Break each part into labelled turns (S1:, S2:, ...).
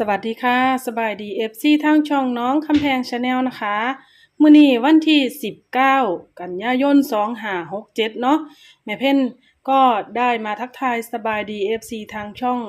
S1: สวัสดีค่ะ สบายดีเอฟซีทางช่องน้องคำแพงชาแนลนะคะ มื้อนี้วันที่ 19 กันยายน2567 เนาะแม่เพ่นก็ได้มาทักทายสบายดีเอฟซีทางช่อง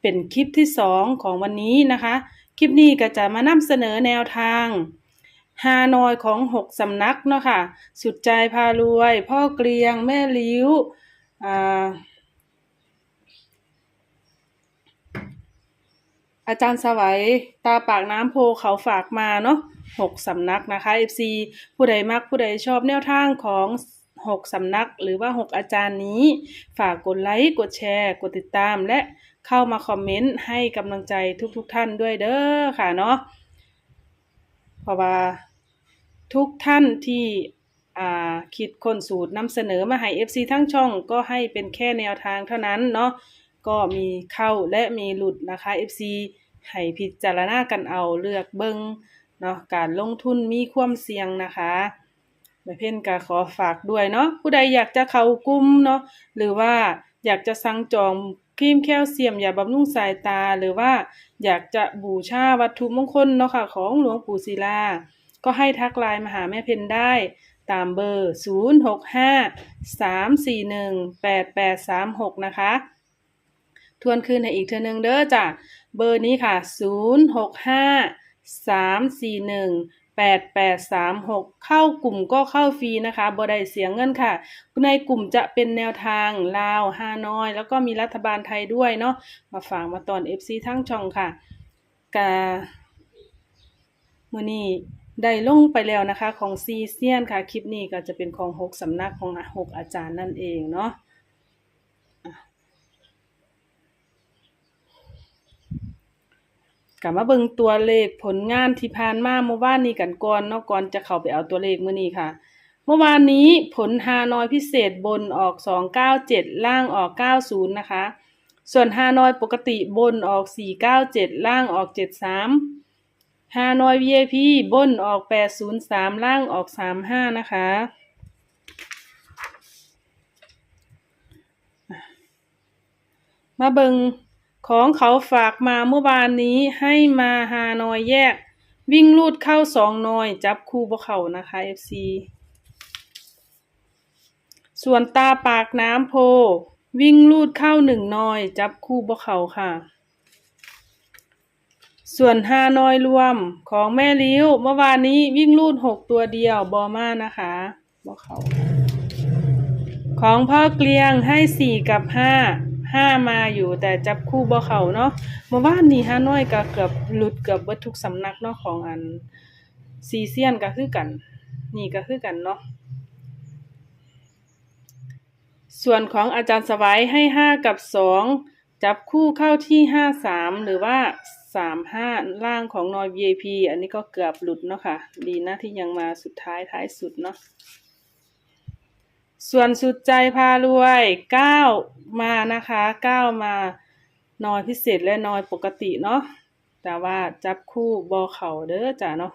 S1: เป็นคลิปที่ 2 ของวันนี้นะคะ คลิปนี้ก็จะมานำเสนอแนวทางฮานอยของ 6 สำนักเนาะค่ะ สุดใจพารวย พ่อเกลียง แม่ลิ้วอ่า อาจารย์สวัยตาปากน้ำโพเขาฝากมาเนาะหกสำนักนะคะ FC ผู้ใดมักผู้ใดชอบแนวทางของหกสำนักหรือว่าหกอาจารย์นี้ ฝากกดไลค์กดแชร์ กดติดตามและเข้ามาคอมเมนต์ให้กำลังใจทุกๆทท่านด้วยเด้อค่ะเนาะเพราะว่าทุกท่านที่คิดค้นสูตรนำเสนอมาให้ FC ทั้งช่องก็ให้เป็นแค่แนวทางเท่านั้นเนาะ ก็มีเข้าและมีหลุดนะคะ FC ให้พิจารณากันเอาเลือกเบิงเนาะการลงทุนมีความเสี่ยงนะคะแม่เพ่นก็ขอฝากด้วยเนาะผู้ใดอยากจะเข้ากลุ่มเนาะหรือว่าอยากจะสั่งจองครีมแคลเซียมยาบำรุงสายตาหรือว่าอยากจะบูชาวัตถุมงคลเนาะค่ะของหลวงปู่ศิลา ก็ให้ทักไลน์มาหาแม่เพ็ญได้ตามเบอร์ 065 341 8836 นะคะ ทวนคืนให้อีกเทื่อนึงเด้อจ้ะ เบอร์นี้ค่ะ 065 341 8836 เข้ากลุ่มก็เข้าฟรีนะคะบ่ได้เสียเงินค่ะ ในกลุ่มจะเป็นแนวทางลาวฮานอย แล้วก็มีรัฐบาลไทยด้วยเนาะมาฝากมาตอน FC ทั้งช่องค่ะกามื่อนี้ได้ลงไปแล้วนะคะของซีเซียนค่ะ คลิปนี้ก็จะเป็นของหกสำนักของหกอาจารย์นั่นเองเนาะ กลับมาเบิ่งตัวเลขผลงานที่ผ่านมาเมื่อวานนี้กันก่อนเนาะก่อนจะเข้าไปเอาตัวเลขมื้อนี้ค่ะ เมื่อวานนี้ผลฮานอยพิเศษบนออก 297 ล่างออก 90 นะคะ ส่วนฮานอยปกติบนออก 497 ล่างออก 73ฮานอย VIP บนออก 803 ล่างออก 35 นะคะมาเบิง ของเขาฝากมาเมื่อวานนี้ให้มาฮานอยแยก วิ่งลูดเข้าสองนอย จับคู่บ่เขานะคะ FC ส่วนตาปากน้ำโพ วิ่งลูดเข้าหนึ่งนอย จับคู่บ่เขาค่ะ ส่วนฮานอยรวมของแม่ลิ้ว เมื่อวานนี้วิ่งลูดหกตัวเดียวบอมานะคะบ่เขาของพ่อเกลียงให้สี่กับห้า ห้ามาอยู่แต่จับคู่บ่เขาเนาะเมื่อวานนี้ฮาน้อยก็เกือบหลุดเกือบเบิดทุกสำนักเนาะของอันซีเซียนก็คือกัน นี่ก็คือกันเนาะส่วนของอาจารย์สวัยให้ห้ากับสองจับคู่เข้าที่ห้าสามหรือว่าสามห้าล่างของนอย VIP อันนี้ก็เกือบหลุดเนาะค่ะ ดีนะที่ยังมาสุดท้ายท้ายสุดเนาะ ส่วนสุดใจพารวยเก้ามานะคะเก้ามานอยพิเศษและนอยปกติเนาะแต่ว่าจับคู่บอเข่าเด้อจ้ะเนาะ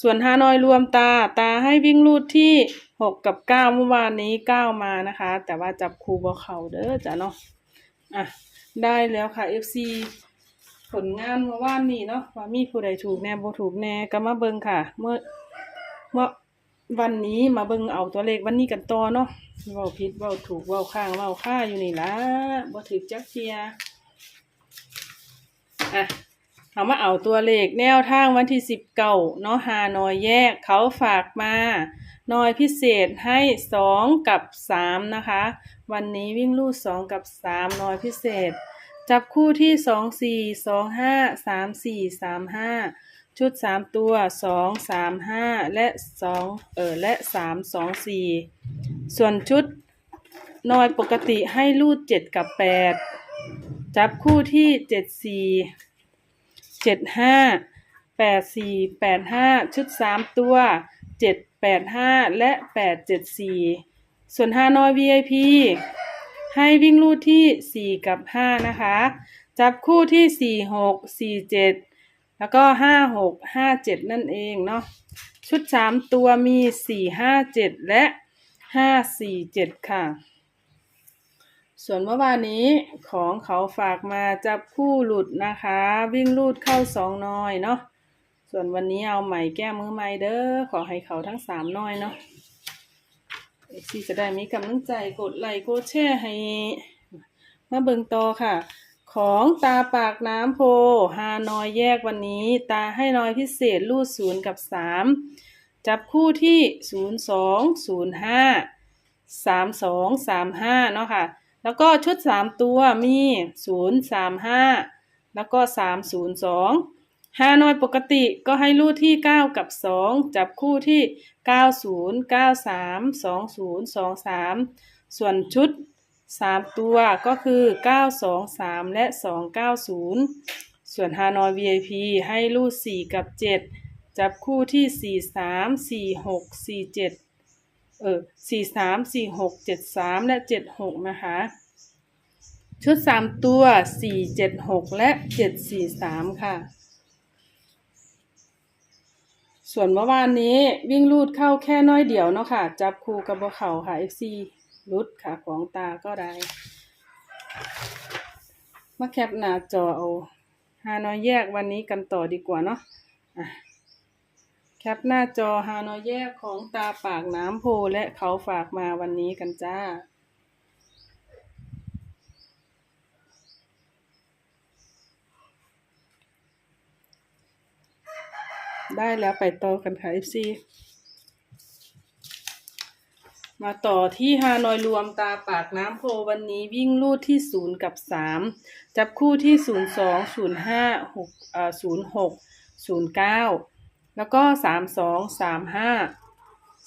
S1: ส่วนฮานอยรวมตาตาให้วิ่งรูดที่หกกับเก้าเมื่อวานนี้เก้ามานะคะ แต่ว่าจับคู่บอเข่าเด้อจ้ะเนาะอะได้แล้วค่ะ FC ผลงานเมื่อวานนี้เนาะว่ามีผู้ใดถูกแน่บ่ถูกแน่ก็มาเบิ่งค่ะ เมื่อเมื่อวันนี้มาเบิ่งเอาตัวเลขวันนี้กันต่อเนาะเว้าผิดเว้าถูกเว้าข้างเว้าค่าอยู่นี่ละบ่ถูกจักเทียอะเอามาเอาตัวเลขแนวทางวันที่สิบเก้าเนาะหาหน่อยแยกเขาฝากมาหน่อยพิเศษให้สองกับสามนะคะ วันนี้วิ่งลู่สองกับสามหน่อยพิเศษ จับคู่ที่สองสี่สองห้าสามสี่สามห้าชุดสามตัวสองสามห้าและสองเออและสามสองสี่ส่วนชุดนอยปกติให้รูดเจ็ดกับแปดจับคู่ที่เจ็ดสี่เจ็ดห้าแปดสี่แปดห้าชุดสามตัวเจ็ดแปดห้าและแปดเจ็ดสี่ส่วนห้านอย VIP ให้วิ่งลู่ที่สี่กับห้านะคะ จับคู่ที่สี่หกสี่เจ็ดแล้วก็ห้าหกห้าเจ็ดนั่นเองเนาะ ชุดสามตัวมีสี่ห้าเจ็ดและห้าสี่เจ็ดค่ะ ส่วนเมื่อวานนี้ของเขาฝากมาจับคู่หลุดนะคะ วิ่งลูดเข้าสองน้อยเนาะ ส่วนวันนี้เอาใหม่แก้มือใหม่เด้อ ขอให้เขาทั้งสามน้อยเนาะ อซีจะได้มีกำลังใจกดไลค์กดแชร์ให้ มาเบิ่งต่อค่ะ ของตาปากน้ำโพฮานอยแยกวันนี้ ตาให้น้อยพิเศษรูดศูนย์กับสามจับคู่ที่ศูนย์สองศูนย์ห้าสามสองสามห้าเนาะค่ะ แล้วก็ชุดสามตัวมีศูนย์สามห้าแล้วก็สามศูนย์สองฮานอยปกติก็ให้รูดที่เก้ากับสองจับคู่ที่ เก้าศูนย์เก้าสามสองศูนย์สองสามส่วนชุดสามตัวก็คือเก้าสองสามและสองเก้าศูนย์ส่วนฮานอย VIP ให้รูดสี่กับเจ็ดจับคู่ที่สี่สามสี่หกสี่เจ็ดเออสี่สามสี่หกเจ็ดสามและเจ็ดหกนะคะ ชุดสามตัวสี่เจ็ดหกและเจ็ดสี่สามค่ะ ส่วนเมื่อวานนี้วิ่งลูดเข้าแค่น้อยเดียวเนาะค่ะ จับคู่กับบเข่าค่ะ FC รุดค่ะของตาก็ได้ มาแคปหน้าจอเอาฮานอยแยกวันนี้กันต่อดีกว่าเนาะะแคปหน้าจอฮานอยแยกของตาปากน้ำโพและเขาฝากมาวันนี้กันจ้า ได้แล้วไปต่อกันค่ะ FC มาต่อที่ฮานอยรวมตาปากน้ำโพวันนี้วิ่งลูดที่ศูนย์กับสามจับคู่ที่ศูนย์สองศูนย์ห้าหกเอ่อศูนย์หกศูนย์เก้าแล้วก็สามสองสามห้า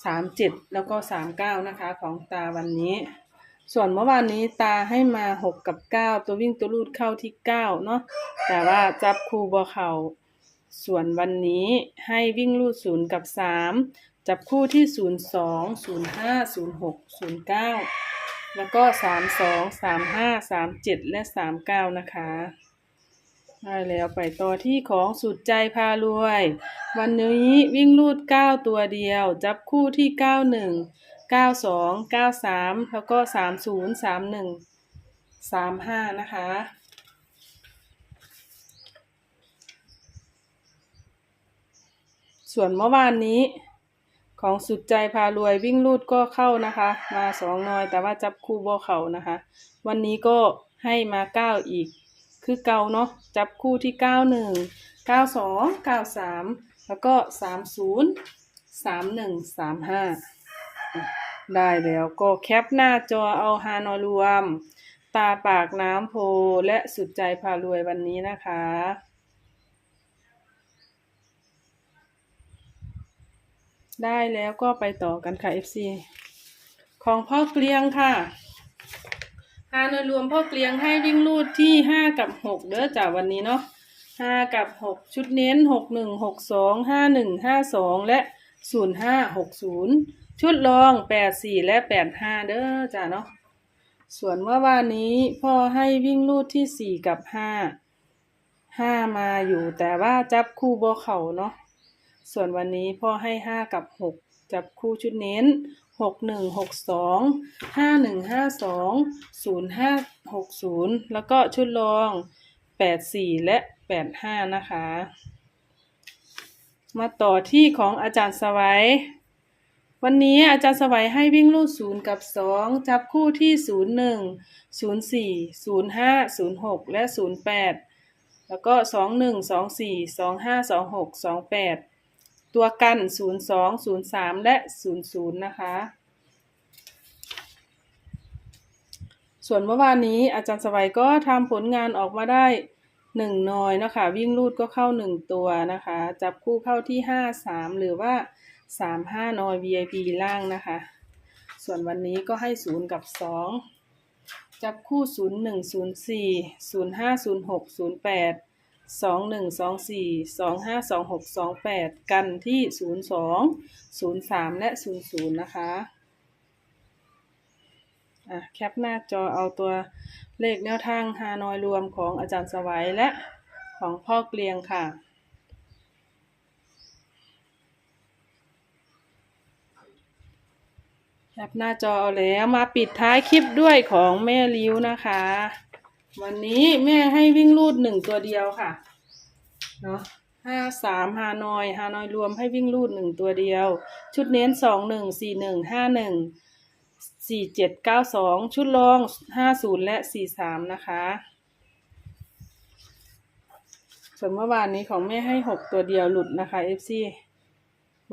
S1: สามเจ็ดแล้วก็สามเก้านะคะของตาวันนี้ ส่วนเมื่อวานนี้ตาให้มาหกกับเก้าตัววิ่งตัวลูดเข้าที่เก้าเนาะแต่ว่าจับคู่บ่เข่า ส่วนวันนี้ให้วิ่งลูดศูนย์กับสามจับคู่ที่ศูนย์สองศูนย์ห้าศูนย์หกศูนย์เก้าแล้วก็สามสองสามห้าสามเจ็ดและสามเก้านะคะได้แล้วไปต่อที่ของสุดใจพารวย วันนี้วิ่งลูดเก้าตัวเดียว จับคู่ที่เก้าหนึ่งเก้าสองเก้าสามแล้วก็สามศูนย์สามหนึ่งสามห้านะคะ ส่วนเมื่อวานนี้ของสุดใจพารวยวิ่งลูดก็เข้านะคะ มาสองน่อยแต่ว่าจับคู่บ่เขานะคะ วันนี้ก็ให้มาเก้าอีก คือเก่าเนาะจับคู่ที่เก้าหนึ่งเก้าสองเก้าสามแล้วก็สามศูนย์สามหนึ่งสามห้าได้แล้วก็แคปหน้าจอเอาฮานอรวม ตาปากน้ำโพและสุดใจพารวยวันนี้นะคะ ได้แล้วก็ไปต่อกันค่ะ FC ของพ่อเกลียงค่ะฮานอยรวมพ่อเกลียงให้วิ่งลูดที่ห้ากับหกเด้อจากวันนี้เนาะห้ากับหกชุดเน้นหกหนึ่งหกสองห้าหนึ่งห้าสองและศูนย์ห้าหกศูนย์ชุดรองแปดสี่และแปดห้าเด้อจ้าเนาะส่วนเมื่อวานนี้พ่อให้วิ่งลูดที่สี่กับห้าห้ามาอยู่แต่ว่าจับคู่บ่เข่าเนาะ ส่วนวันนี้พ่อให้ 5 กับ 6 จับคู่ชุดเน้น 6 1 6 2 5 1 5 2 0 5 6 0 แล้วก็ชุดรอง 8 4 และ 8 5 นะคะ มาต่อที่ของอาจารย์สวัย วันนี้อาจารย์สวัยให้วิ่งลูด0กับ 2 จับคู่ที่ 01 04 05 06 และ 08แล้วก็ 21 24 25 26 28 ตัวกัน 02 03 และ 00 นะคะ ส่วนเมื่อวานนี้อาจารย์สวัยก็ทำผลงานออกมาได้หนึ่งนอยนะคะ วิ่งลูดก็เข้าหนึ่งตัวนะคะ จับคู่เข้าที่5 3หรือว่า3 5นอย VIP ล่างนะคะ ส่วนวันนี้ก็ให้0กับ2จับคู่0 1 0 4 0 5 0 6 0 8 สองหนึ่งสองสี่สองห้าสองหกสองแปดกันที่ศูนย์สองศูนย์สามและศูนย์ศูนย์นะคะอะแคปหน้าจอเอาตัวเลขแนวทางฮานอยรวมของอาจารย์สวัยและของพ่อเกลียงค่ะแคปหน้าจอเอาแล้วมาปิดท้ายคลิปด้วยของแม่ริ้วนะคะ วันนี้แม่ให้วิ่งรูดหนึ่งตัวเดียวค่ะเนาะห้าสามฮานอยฮานอยรวมให้วิ่งรูดหนึ่งตัวเดียว ชุดเน้นสองหนึ่งสี่หนึ่งห้าหนึ่งสี่เจ็ดเก้าสองชุดรองห้าศูนย์และสี่สามนะคะส่วนเมื่อวานนี้ของแม่ให้หกตัวเดียวหลุดนะคะ FC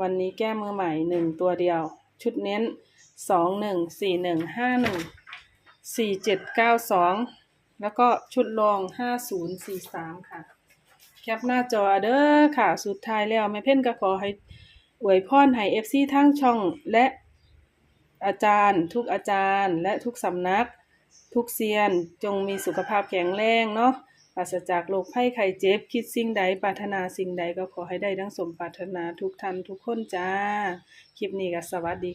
S1: วันนี้แก้มือใหม่หนึ่งตัวเดียว ชุดเน้นสองหนึ่งสี่หนึ่งห้าหนึ่งสี่เจ็ดเก้าสอง แล้วก็ชุดรองห้าศูนย์สี่สามค่ะ แคปหน้าจอเด้อค่ะ สุดท้ายแล้วแม่เพ่นก็ขอให้อวยพรให้ FC ทั้งช่องและอาจารย์ ทุกอาจารย์ และทุกสำนัก ทุกเซียนจงมีสุขภาพแข็งแรงเนาะปราศจากโรคภัยไข้เจ็บ คิดสิ่งใดปรารถนาสิ่งใดก็ขอให้ได้ดังสมปรารถนาทุกท่านทุกคนจ้า คลิปนี้ก็สวัสดี